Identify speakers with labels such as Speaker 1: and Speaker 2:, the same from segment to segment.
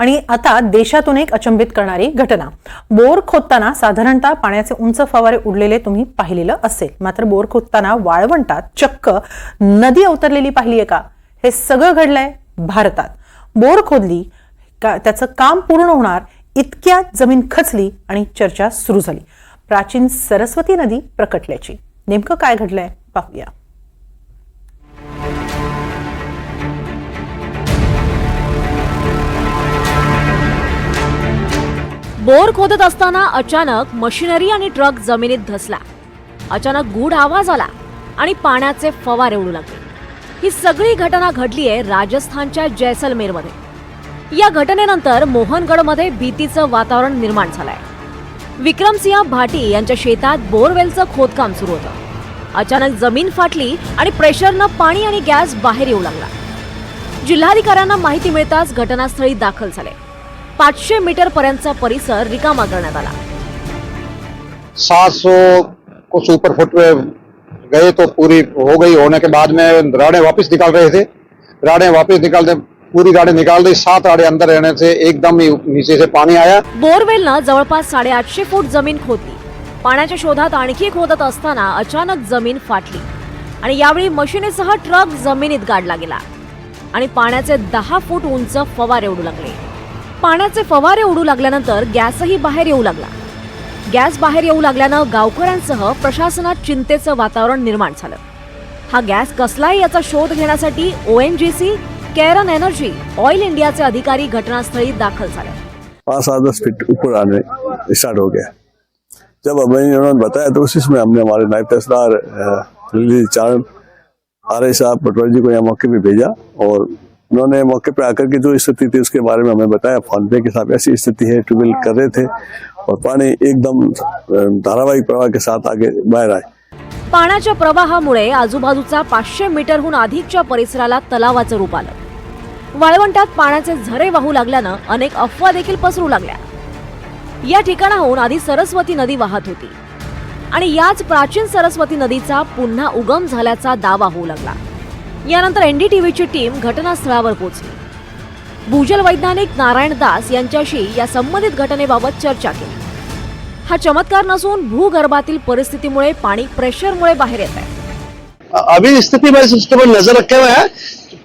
Speaker 1: आणि आता देशातून एक अचंबित करणारी घटना. बोर खोदताना साधारणतः पाण्याचे उंच फवारे उडलेले तुम्ही पाहिलेलं असेल. मात्र बोर खोदताना वाळवंटात चक्क नदी अवतरलेली पाहिली आहे का? हे सगळं घडलंय भारतात. बोर खोदली का त्याचं काम पूर्ण होणार इतक्या जमीन खचली आणि चर्चा सुरू झाली. प्राचीन सरस्वती नदी प्रकटल्याची. नेमकं काय घडलंय? पाहूया.
Speaker 2: बोर खोदत असताना अचानक मशिनरी आणि ट्रक जमिनीत धसला. अचानक गूढ आवाज आला आणि पाण्याचे फवारे उडू लागले. ही सगळी घटना घडली आहे राजस्थानच्या जैसलमेरमध्ये. या घटनेनंतर मोहनगडमध्ये भीतीचं वातावरण निर्माण झालंय. विक्रमसिंह भाटी यांच्या शेतात बोरवेलचं खोदकाम सुरू होतं. अचानक जमीन फाटली आणि प्रेशरनं पाणी आणि गॅस बाहेर येऊ लागला. जिल्हाधिकाऱ्यांना माहिती मिळताच घटनास्थळी दाखल झाले. पाचशे मीटर पर्यंतचा परिसर रिकामा करण्यात आला.
Speaker 3: सात सौ कुछ ऊपर फुट पे गए तो पूरी हो गई. होने के बाद में राड़े वापस निकाल रहे थे. राड़े वापस निकालते पूरी राड़े निकाल दी. सात राड़े अंदर रहने से एकदम ही नीचे से पानी आया.
Speaker 2: बोरवेलनं जवळपास साडेआठशे फूट जमीन खोदली. पाण्याच्या शोधात आणखी खोदत असताना अचानक जमीन फाटली. आणि यावेळी मशिनीसह ट्रक जमिनीत गाडला गेला. आणि पाण्याचे दहा फूट उंच फवारे उडू लागले. पाण्याचे फवारे उडू लागल्यानंतर गॅसही बाहेर येऊ लागला. गॅस बाहेर येऊ लागल्यानं गावकऱ्यांसह प्रशासनात चिंतेचं वातावरण निर्माण झालं. हा गॅस कसलाही याचा शोध घेण्यासाठी O NGC Cairn energy oil इंडियाचे अधिकारी घटनास्थळी दाखल झाले.
Speaker 4: पाँच सात दस फीट ऊपर आने स्टार्ट हो गया. जब हमें उन्होंने बताया तो उसी में हमने हमारे नायब तहसीलदार चारण आर आई साहब पटवारी जी को यहाँ मौके पे भेजा और उन्होंने मौके पे आकर के जो स्थिति थी उसके बारे में हमें बताया। फोन पे के साथ ऐसी स्थिति है ट्यूबवेल कर रहे थे और पानी एकदम धारावाहिक प्रवाह के साथ आगे बाहर आए
Speaker 2: पाण्याच्या प्रवाहामुळे आजूबाजूचा पाचशे मीटरहून अधिकच्या परिसराला तलावाचं रूप आलं. वाळवंटात पाण्याचे झरे वाहू लागल्यानं अनेक अफवा देखील पसरू लागल्या. या ठिकाणाहून आधी सरस्वती नदी वाहत होती आणि याच प्राचीन सरस्वती नदीचा पुन्हा उगम झाल्याचा दावा होऊ लागला. यानंतर एनडीटीव्हीची टीम घटनास्थळावर पोहोचली. भूजल वैज्ञानिक नारायण दास यांच्याशी या संबंधित घटनेबाबत चर्चा केली. हा चमत्कार नसून भूगर्भातील परिस्थितीमुळे पाणी प्रेशरमुळे बाहेर येत आहे.
Speaker 5: अभी स्थिति बस उसके ऊपर नजर रखे हुए हैं।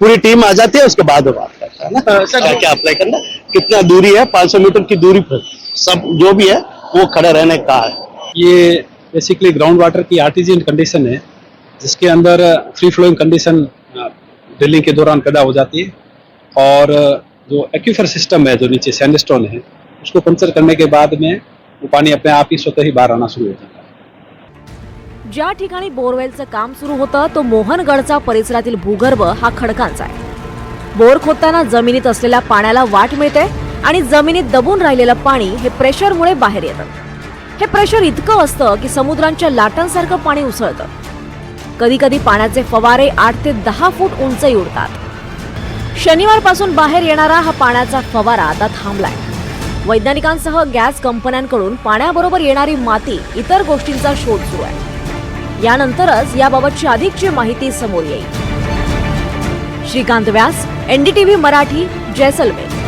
Speaker 5: पूरी टीम आ जाती है उसके बाद वो बात करता है ना? क्या क्या अप्लाई करना कितना दूरी है? 500 मीटर की दूरी पर सब जो भी है वो खड़े रहने का है।
Speaker 6: ये बेसिकली ग्राउंड वाटर की आर्टिजियन कंडीशन है जिसके अंदर फ्री फ्लोइंग कंडीशन ड्रिलिंग के दौरान पैदा हो जाती है और जो एक्यूफर सिस्टम है जो नीचे सैंडस्टोन है उसको पंचर करने के बाद में वो पानी अपने आप ही स्वतः ही बाहर आना शुरू हो जाता है।
Speaker 2: ज्या ठिकाणी बोरवेलचं काम सुरू होतं तो मोहनगडचा परिसरातील भूगर्भ हा खडकांचा आहे. बोर खोदताना जमिनीत असलेल्या पाण्याला वाट मिळते आणि जमिनीत दबून राहिलेलं पाणी हे प्रेशरमुळे बाहेर येतं. हे प्रेशर इतकं असतं की समुद्रांच्या लाटांसारखं पाणी उसळतं. कधी कधी पाण्याचे फवारे आठ ते दहा फूट उंचही उडतात. शनिवारपासून बाहेर येणारा हा पाण्याचा फवारा आता थांबलाय. वैज्ञानिकांसह गॅस कंपन्यांकडून पाण्याबरोबर येणारी माती इतर गोष्टींचा शोध सुरू आहे. यानंतरच याबाबतची अधिकची माहिती समोर येईल. श्रीकांत व्यास एनडीटीव्ही मराठी जैसलमेर.